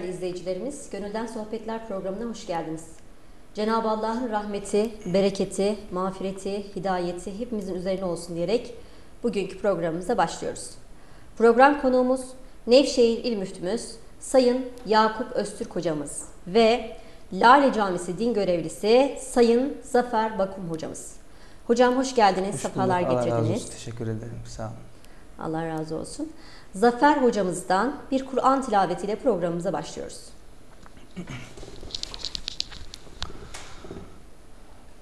izleyicilerimiz, Gönülden Sohbetler programına hoş geldiniz. Cenab-ı Allah'ın rahmeti, bereketi, mağfireti, hidayeti hepimizin üzerine olsun diyerek bugünkü programımıza başlıyoruz. Program konuğumuz Nevşehir İl Müftümüz Sayın Yakup Öztürk hocamız ve Lale Camisi din görevlisi Sayın Zafer Bakum hocamız. Hocam hoş geldiniz, Hoş sefalar bulduk. Allah razı getirdiniz. olsun. Teşekkür ederim. Sağ olun. Allah razı olsun. Zafer hocamızdan bir Kur'an tilavetiyle programımıza başlıyoruz.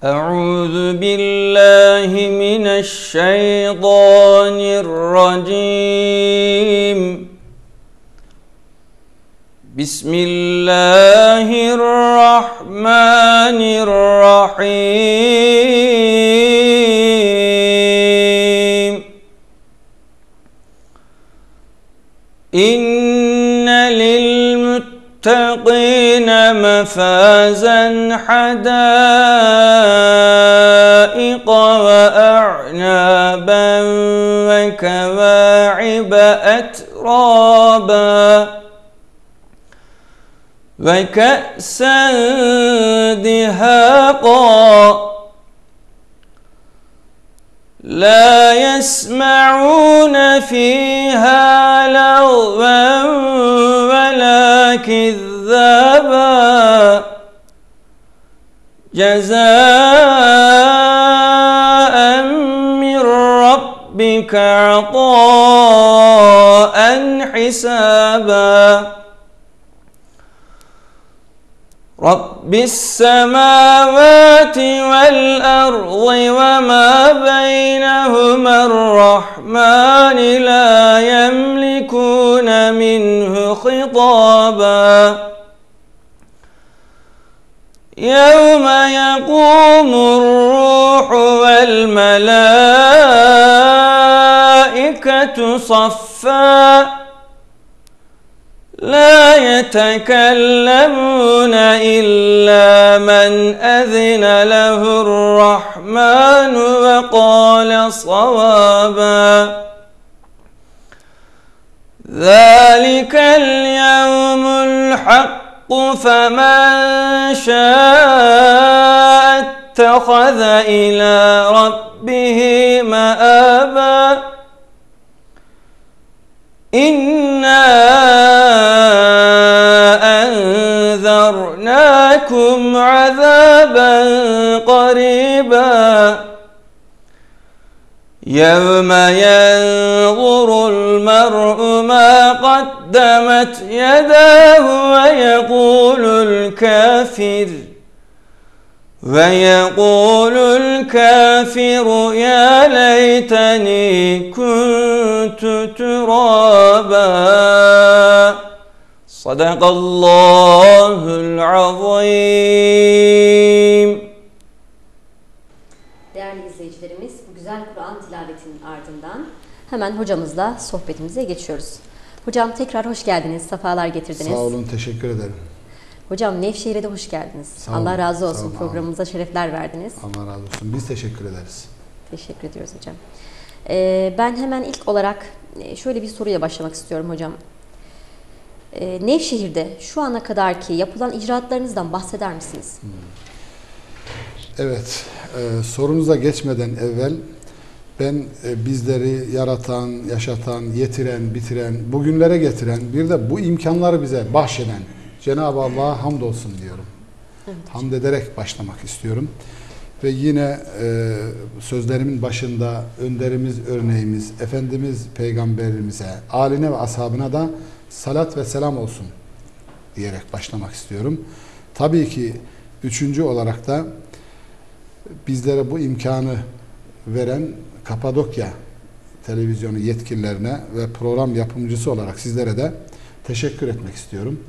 أعوذ بالله من الشيطان الرجيم بسم الله الرحمن الرحيم مفازا حدائق وأعنابا وكواعب أترابا وكأسا دهاقا لا يسمعون فيها لغوا ولا كذابا جزاء من ربك عطاء حسابا. رب السماوات والأرض وما بينهما الرحمن لا يملكون منه خطابا. يوم يقوم الروح والملائكة صفا لا يتكلمون إلا من أذن له الرحمن وقال صوابا. ذلك اليوم الحق فمن شاء اتخذ إلى ربه مآبا إنا أنذرناكم عذابا قريبا يوم ينظر المرء ما قدمت يداه ويقول الكافر ويقول الكافر يا ليتني كنت ترابا. صدق الله العظيم. Güzel Kur'an tilavetinin ardından hemen hocamızla sohbetimize geçiyoruz. Hocam tekrar hoş geldiniz, sefalar getirdiniz. Sağ olun, teşekkür ederim. Hocam Nevşehir'e de hoş geldiniz. Sağ Allah olun, razı sağ olsun. olun, Programımıza şerefler verdiniz. Allah razı olsun. Biz teşekkür ederiz. Teşekkür ediyoruz hocam. Ee, ben hemen ilk olarak e, şöyle bir soruyla başlamak istiyorum hocam. Ee, Nevşehir'de şu ana kadarki yapılan icraatlarınızdan bahseder misiniz? Evet, e, sorunuza geçmeden evvel ben e, bizleri yaratan, yaşatan, yetiren, bitiren, bugünlere getiren, bir de bu imkanları bize bahşeden Cenab-ı Allah'a hamdolsun diyorum. Hamd ederek başlamak istiyorum. Ve yine e, sözlerimin başında önderimiz, örneğimiz, Efendimiz Peygamberimize, aline ve ashabına da salat ve selam olsun diyerek başlamak istiyorum. Tabii ki üçüncü olarak da bizlere bu imkanı veren Kapadokya televizyonu yetkililerine ve program yapımcısı olarak sizlere de teşekkür etmek istiyorum.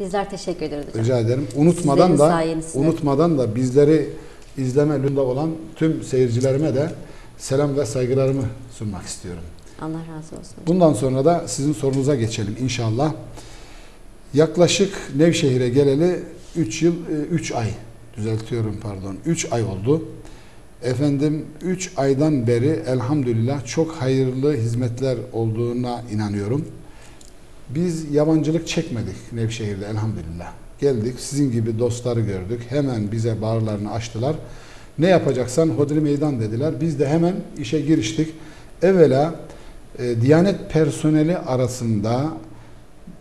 Bizler teşekkür ederiz hocam. Rica ederim. Unutmadan Sizlerin da unutmadan da bizleri izleme lütfunda olan tüm seyircilerime de selam ve saygılarımı sunmak istiyorum. Allah razı olsun. Bundan sonra da sizin sorunuza geçelim inşallah. Yaklaşık Nevşehir'e geleli 3 yıl 3 ay düzeltiyorum pardon 3 ay oldu. Efendim 3 aydan beri elhamdülillah çok hayırlı hizmetler olduğuna inanıyorum. Biz yabancılık çekmedik Nevşehir'de elhamdülillah. Geldik sizin gibi dostları gördük. Hemen bize bağırlarını açtılar. Ne yapacaksan hodri meydan dediler. Biz de hemen işe giriştik. Evvela e, Diyanet personeli arasında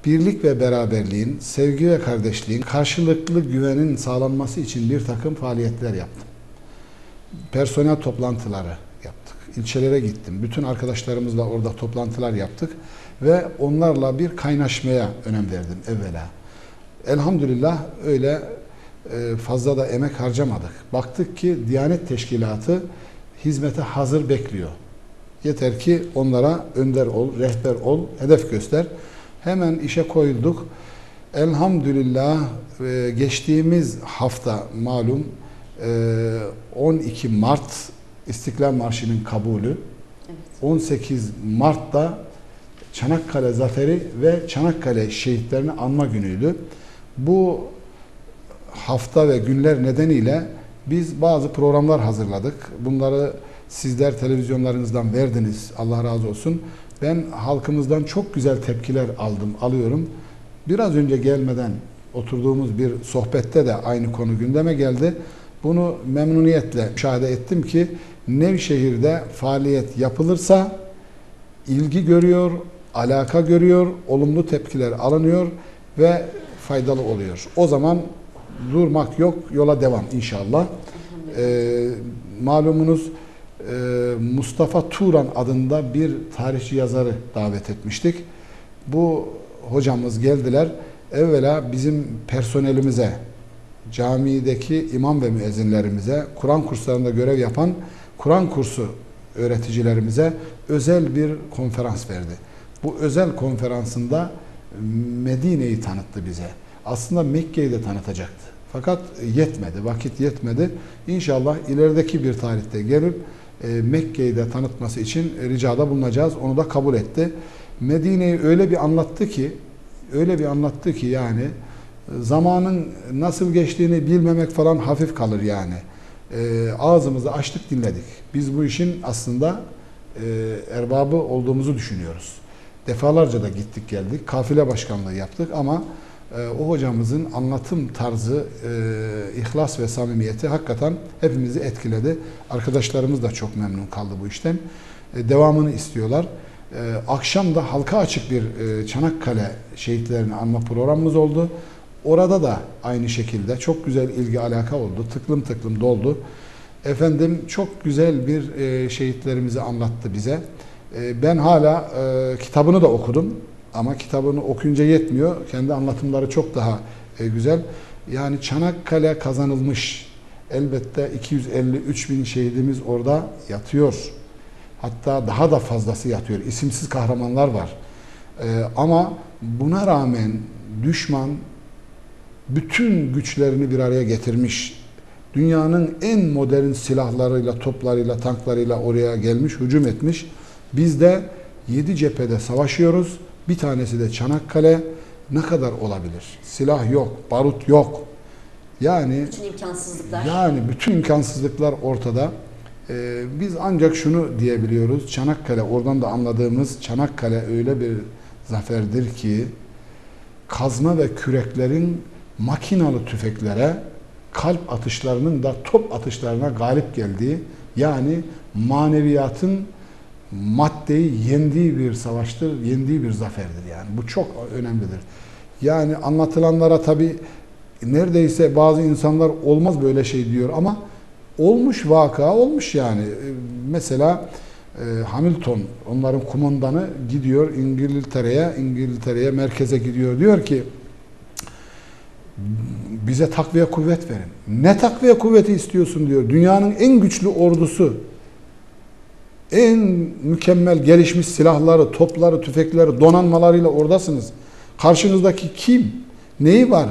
birlik ve beraberliğin, sevgi ve kardeşliğin, karşılıklı güvenin sağlanması için bir takım faaliyetler yaptım. Personel toplantıları yaptık. İlçelere gittim. Bütün arkadaşlarımızla orada toplantılar yaptık ve onlarla bir kaynaşmaya önem verdim evvela. Elhamdülillah öyle e, fazla da emek harcamadık. Baktık ki Diyanet Teşkilatı hizmete hazır bekliyor. Yeter ki onlara önder ol, rehber ol, hedef göster. Hemen işe koyulduk. Elhamdülillah e, geçtiğimiz hafta malum 12 Mart İstiklal Marşı'nın kabulü. Evet. 18 Mart'ta Çanakkale Zaferi ve Çanakkale şehitlerini anma günüydü. Bu hafta ve günler nedeniyle biz bazı programlar hazırladık. Bunları sizler televizyonlarınızdan verdiniz. Allah razı olsun. Ben halkımızdan çok güzel tepkiler aldım, alıyorum. Biraz önce gelmeden oturduğumuz bir sohbette de aynı konu gündeme geldi. Bunu memnuniyetle müşahede ettim ki Nevşehir'de faaliyet yapılırsa ilgi görüyor, alaka görüyor, olumlu tepkiler alınıyor ve faydalı oluyor. O zaman durmak yok, yola devam inşallah. Ee, malumunuz e, Mustafa Turan adında bir tarihçi yazarı davet etmiştik. Bu hocamız geldiler. Evvela bizim personelimize, camideki imam ve müezzinlerimize, Kur'an kurslarında görev yapan Kur'an kursu öğreticilerimize özel bir konferans verdi. Bu özel konferansında Medine'yi tanıttı bize. Aslında Mekke'yi de tanıtacaktı. Fakat yetmedi, vakit yetmedi. İnşallah ilerideki bir tarihte gelip e, Mekke'yi de tanıtması için ricada bulunacağız. Onu da kabul etti. Medine'yi öyle bir anlattı ki, öyle bir anlattı ki yani zamanın nasıl geçtiğini bilmemek falan hafif kalır yani. E, ağzımızı açtık dinledik. Biz bu işin aslında e, erbabı olduğumuzu düşünüyoruz. Defalarca da gittik geldik. Kafile başkanlığı yaptık ama e, o hocamızın anlatım tarzı, e, ihlas ve samimiyeti hakikaten hepimizi etkiledi. Arkadaşlarımız da çok memnun kaldı bu işten. E, devamını istiyorlar. E, akşam da halka açık bir e, Çanakkale şehitlerini anma programımız oldu. Orada da aynı şekilde çok güzel ilgi alaka oldu. Tıklım tıklım doldu. Efendim çok güzel bir e, şehitlerimizi anlattı bize. E, ben hala e, kitabını da okudum. Ama kitabını okuyunca yetmiyor. Kendi anlatımları çok daha e, güzel. Yani Çanakkale kazanılmış. Elbette 253 bin şehidimiz orada yatıyor. Hatta daha da fazlası yatıyor. İsimsiz kahramanlar var. E, ama buna rağmen düşman bütün güçlerini bir araya getirmiş. Dünyanın en modern silahlarıyla, toplarıyla, tanklarıyla oraya gelmiş, hücum etmiş. Biz de 7 cephede savaşıyoruz. Bir tanesi de Çanakkale. Ne kadar olabilir? Silah yok, barut yok. Yani Bütün imkansızlıklar. yani bütün imkansızlıklar ortada. Ee, biz ancak şunu diyebiliyoruz. Çanakkale, oradan da anladığımız Çanakkale öyle bir zaferdir ki kazma ve küreklerin makinalı tüfeklere, kalp atışlarının da top atışlarına galip geldiği, yani maneviyatın maddeyi yendiği bir savaştır, yendiği bir zaferdir yani. Bu çok önemlidir. Yani anlatılanlara tabi neredeyse bazı insanlar olmaz böyle şey diyor ama olmuş vaka olmuş yani. Ee, Mesela e, Hamilton onların kumandanı gidiyor İngiltere'ye, İngiltere'ye merkeze gidiyor diyor ki bize takviye kuvvet verin. Ne takviye kuvveti istiyorsun diyor. Dünyanın en güçlü ordusu en mükemmel gelişmiş silahları, topları, tüfekleri, donanmalarıyla oradasınız. Karşınızdaki kim? Neyi var?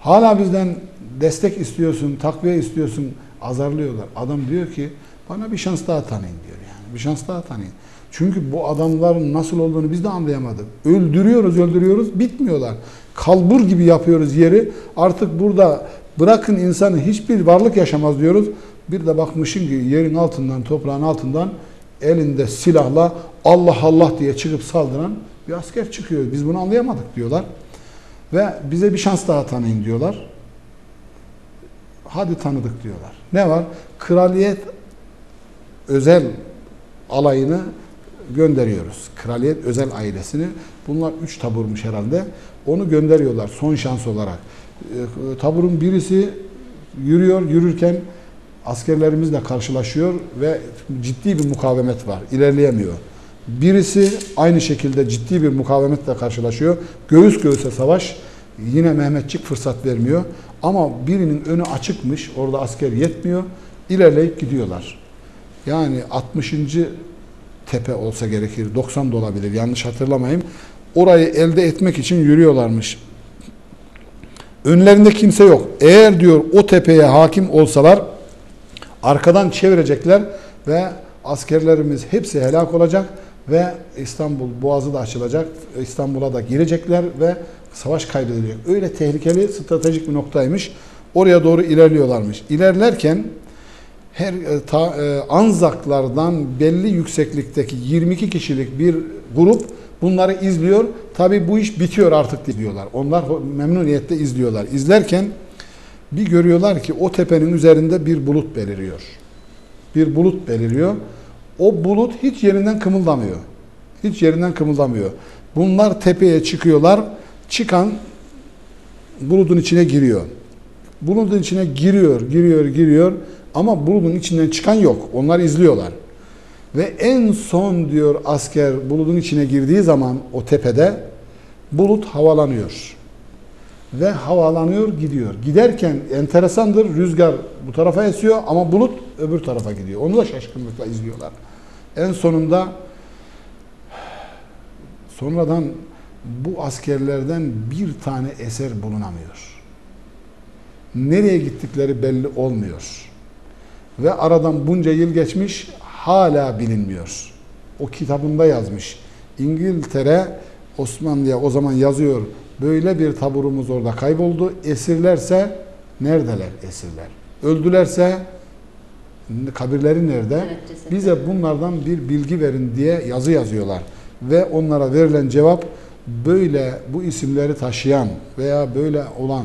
Hala bizden destek istiyorsun, takviye istiyorsun. Azarlıyorlar. Adam diyor ki bana bir şans daha tanıyın diyor yani. Bir şans daha tanıyın. Çünkü bu adamların nasıl olduğunu biz de anlayamadık. Öldürüyoruz, öldürüyoruz, bitmiyorlar. Kalbur gibi yapıyoruz yeri. Artık burada bırakın insanı hiçbir varlık yaşamaz diyoruz. Bir de bakmışım ki yerin altından, toprağın altından elinde silahla Allah Allah diye çıkıp saldıran Bir asker çıkıyor. Biz bunu anlayamadık diyorlar. Ve bize bir şans daha tanıyın diyorlar. Hadi tanıdık diyorlar. Ne var? Kraliyet özel alayını gönderiyoruz. Kraliyet özel ailesini. Bunlar üç taburmuş herhalde. Onu gönderiyorlar son şans olarak. E, taburun birisi yürüyor. Yürürken askerlerimizle karşılaşıyor ve ciddi bir mukavemet var. İlerleyemiyor. Birisi aynı şekilde ciddi bir mukavemetle karşılaşıyor. Göğüs göğüse savaş. Yine Mehmetçik fırsat vermiyor. Ama birinin önü açıkmış. Orada asker yetmiyor. İlerleyip gidiyorlar. Yani 60. tepe olsa gerekir. 90 da olabilir. Yanlış hatırlamayayım. Orayı elde etmek için yürüyorlarmış. Önlerinde kimse yok. Eğer diyor o tepeye hakim olsalar arkadan çevirecekler ve askerlerimiz hepsi helak olacak ve İstanbul Boğazı da açılacak. İstanbul'a da girecekler ve savaş kaybedilecek. Öyle tehlikeli stratejik bir noktaymış. Oraya doğru ilerliyorlarmış. İlerlerken her e, ta, e, Anzaklardan belli yükseklikteki 22 kişilik bir grup bunları izliyor. Tabi bu iş bitiyor artık diyorlar. Onlar memnuniyetle izliyorlar. İzlerken bir görüyorlar ki o tepenin üzerinde bir bulut beliriyor. Bir bulut beliriyor. O bulut hiç yerinden kımıldamıyor. Hiç yerinden kımıldamıyor. Bunlar tepeye çıkıyorlar. Çıkan bulutun içine giriyor. Bulutun içine giriyor, giriyor, giriyor. Ama bulutun içinden çıkan yok. Onlar izliyorlar. Ve en son diyor asker bulutun içine girdiği zaman o tepede bulut havalanıyor. Ve havalanıyor gidiyor. Giderken enteresandır rüzgar bu tarafa esiyor ama bulut öbür tarafa gidiyor. Onu da şaşkınlıkla izliyorlar. En sonunda sonradan bu askerlerden bir tane eser bulunamıyor. Nereye gittikleri belli olmuyor. Ve aradan bunca yıl geçmiş hala bilinmiyor. O kitabında yazmış. İngiltere Osmanlı'ya o zaman yazıyor. Böyle bir taburumuz orada kayboldu. Esirlerse neredeler esirler? Öldülerse kabirleri nerede? Evet. Bize bunlardan bir bilgi verin diye yazı yazıyorlar. Ve onlara verilen cevap böyle bu isimleri taşıyan veya böyle olan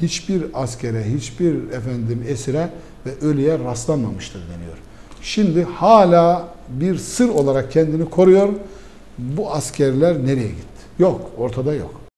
hiçbir askere, hiçbir efendim esire ve ölüye rastlanmamıştır deniyor. Şimdi hala bir sır olarak kendini koruyor. Bu askerler nereye gitti? Yok, ortada yok.